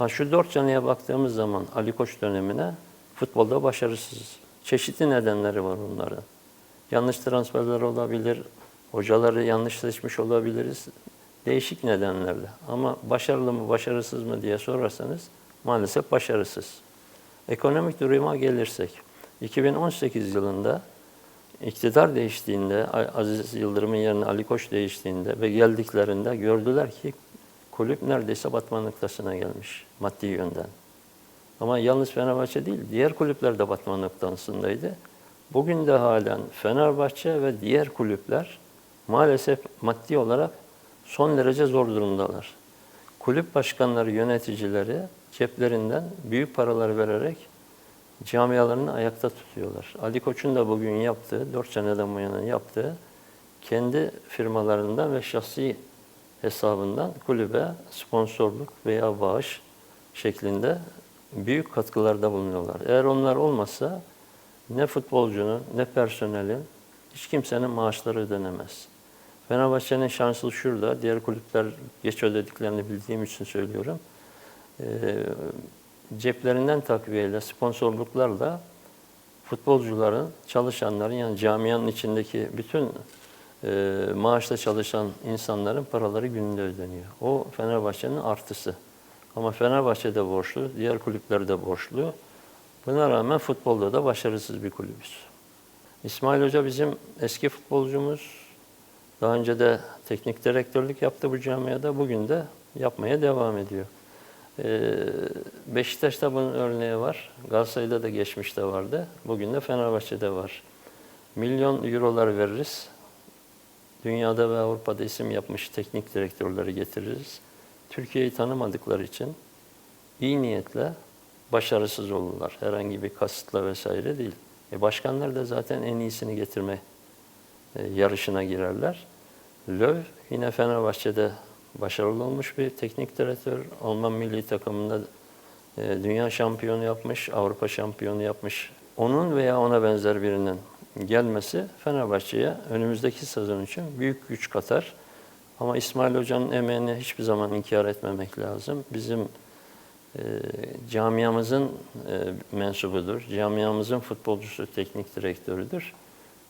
Ha şu dört canıya baktığımız zaman Ali Koç dönemine futbolda başarısız. Çeşitli nedenleri var onların. Yanlış transferler olabilir, hocaları yanlış seçmiş olabiliriz. Değişik nedenlerle. Ama başarılı mı, başarısız mı diye sorarsanız maalesef başarısız. Ekonomik duruma gelirsek, 2018 yılında iktidar değiştiğinde, Aziz Yıldırım'ın yerine Ali Koç değiştiğinde ve geldiklerinde gördüler ki kulüp neredeyse batma noktasına gelmiş maddi yönden. Ama yalnız Fenerbahçe değil, diğer kulüpler de batma noktasındaydı. Bugün de halen Fenerbahçe ve diğer kulüpler maalesef maddi olarak son derece zor durumdalar. Kulüp başkanları, yöneticileri ceplerinden büyük paralar vererek camialarını ayakta tutuyorlar. Ali Koç'un da bugün yaptığı, 4 seneden bu yana yaptığı kendi firmalarından ve şahsi hesabından kulübe sponsorluk veya bağış şeklinde büyük katkılarda bulunuyorlar. Eğer onlar olmasa ne futbolcunun ne personelin hiç kimsenin maaşları ödenemez. Fenerbahçe'nin şansı şurada, diğer kulüpler geç ödediklerini bildiğim için söylüyorum. Ee, ceplerinden takviyeyle, sponsorluklarla futbolcuların, çalışanların yani camianın içindeki bütün e, maaşla çalışan insanların paraları gününde ödeniyor. O Fenerbahçe'nin artısı. Ama Fenerbahçe de borçlu, diğer kulüpler de borçlu. Buna rağmen futbolda da başarısız bir kulübüz. İsmail Hoca bizim eski futbolcumuz. Daha önce de teknik direktörlük yaptı bu camiada. Bugün de yapmaya devam ediyor. Ee, Beşiktaş'ta bunun örneği var. Galatasaray'da da geçmişte vardı. Bugün de Fenerbahçe'de var. Milyon eurolar veririz. Dünyada ve Avrupa'da isim yapmış teknik direktörleri getiririz. Türkiye'yi tanımadıkları için iyi niyetle başarısız olurlar. Herhangi bir kasıtla vesaire değil. E başkanlar da zaten en iyisini getirme e, yarışına girerler. Löw yine Fenerbahçe'de başarılı olmuş bir teknik direktör. Alman milli takımında e, dünya şampiyonu yapmış, Avrupa şampiyonu yapmış. Onun veya ona benzer birinin gelmesi Fenerbahçe'ye önümüzdeki sezon için büyük güç katar. Ama İsmail Hoca'nın emeğini hiçbir zaman inkar etmemek lazım. Bizim e, camiamızın e, mensubudur. Camiamızın futbolcusu, teknik direktörüdür.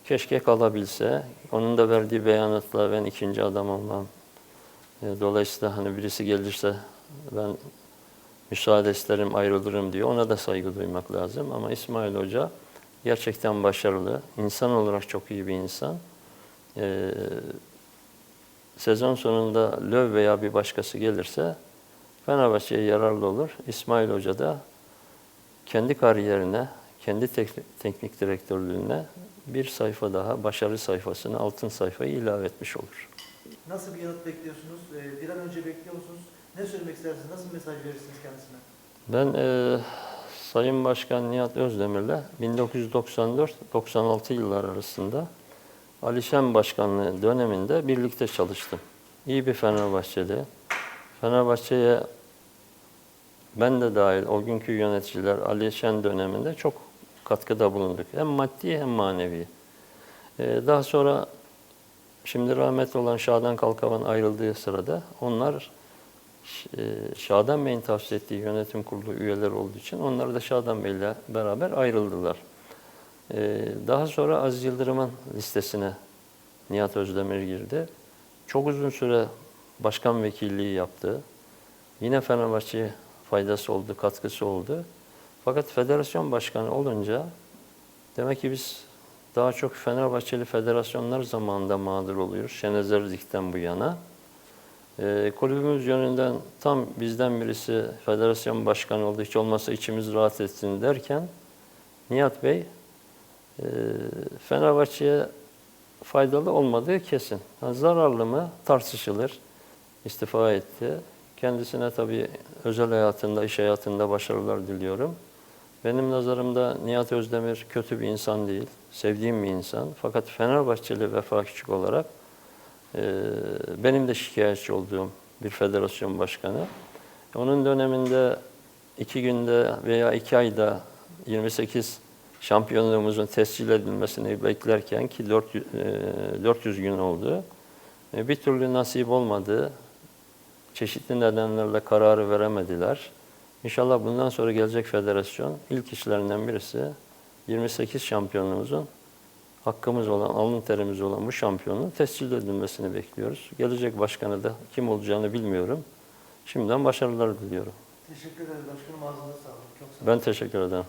Keşke kalabilse. Onun da verdiği beyanatla ben ikinci adam olmam. E, dolayısıyla hani birisi gelirse ben müsaade isterim, ayrılırım diyor. Ona da saygı duymak lazım. Ama İsmail Hoca gerçekten başarılı. İnsan olarak çok iyi bir insan. E, sezon sonunda Löw veya bir başkası gelirse Fenerbahçe'ye yararlı olur. İsmail Hoca da kendi kariyerine, kendi tek- teknik direktörlüğüne bir sayfa daha, başarı sayfasını, altın sayfayı ilave etmiş olur. Nasıl bir yanıt bekliyorsunuz? Ee, bir an önce bekliyor musunuz? Ne söylemek istersiniz? Nasıl mesaj verirsiniz kendisine? Ben e, Sayın Başkan Nihat Özdemir'le 1994-96 yıllar arasında Alişen Başkanlığı döneminde birlikte çalıştım. İyi bir Fenerbahçeli. Fenerbahçe'ye ben de dahil o günkü yöneticiler Alişen döneminde çok katkıda bulunduk. Hem maddi hem manevi. E, daha sonra şimdi rahmetli olan Şadan Kalkavan ayrıldığı sırada onlar Şadan Bey'in tavsiye ettiği yönetim kurulu üyeleri olduğu için onlar da Şadan Bey'le beraber ayrıldılar. E, Daha sonra Aziz Yıldırım'ın listesine Nihat Özdemir girdi. Çok uzun süre başkan vekilliği yaptı. Yine Fenerbahçe'ye faydası oldu, katkısı oldu. Fakat federasyon başkanı olunca demek ki biz daha çok Fenerbahçeli federasyonlar zamanında mağdur oluyoruz. Şenezer Dik'ten bu yana. Ee, kulübümüz yönünden tam bizden birisi federasyon başkanı oldu, hiç olmazsa içimiz rahat etsin derken Nihat Bey e, Fenerbahçe'ye faydalı olmadığı kesin. Ha, zararlı mı tartışılır. İstifa etti. Kendisine tabii özel hayatında, iş hayatında başarılar diliyorum. Benim nazarımda Nihat Özdemir kötü bir insan değil, sevdiğim bir insan. Fakat Fenerbahçeli Vefa Küçük olarak e, benim de şikayetçi olduğum bir federasyon başkanı. Onun döneminde iki günde veya iki ayda 28 şampiyonluğumuzun tescil edilmesini beklerken ki 400, e, 400 gün oldu. E, Bir türlü nasip olmadı. Çeşitli nedenlerle kararı veremediler. İnşallah bundan sonra gelecek federasyon ilk işlerinden birisi 28 şampiyonluğumuzun hakkımız olan, alın terimiz olan bu şampiyonluğun tescil edilmesini bekliyoruz. Gelecek başkanı da kim olacağını bilmiyorum. Şimdiden başarılar diliyorum. Teşekkür ederiz başkanım. Ağzınıza sağlık. Çok sağ olun. Ben teşekkür ederim.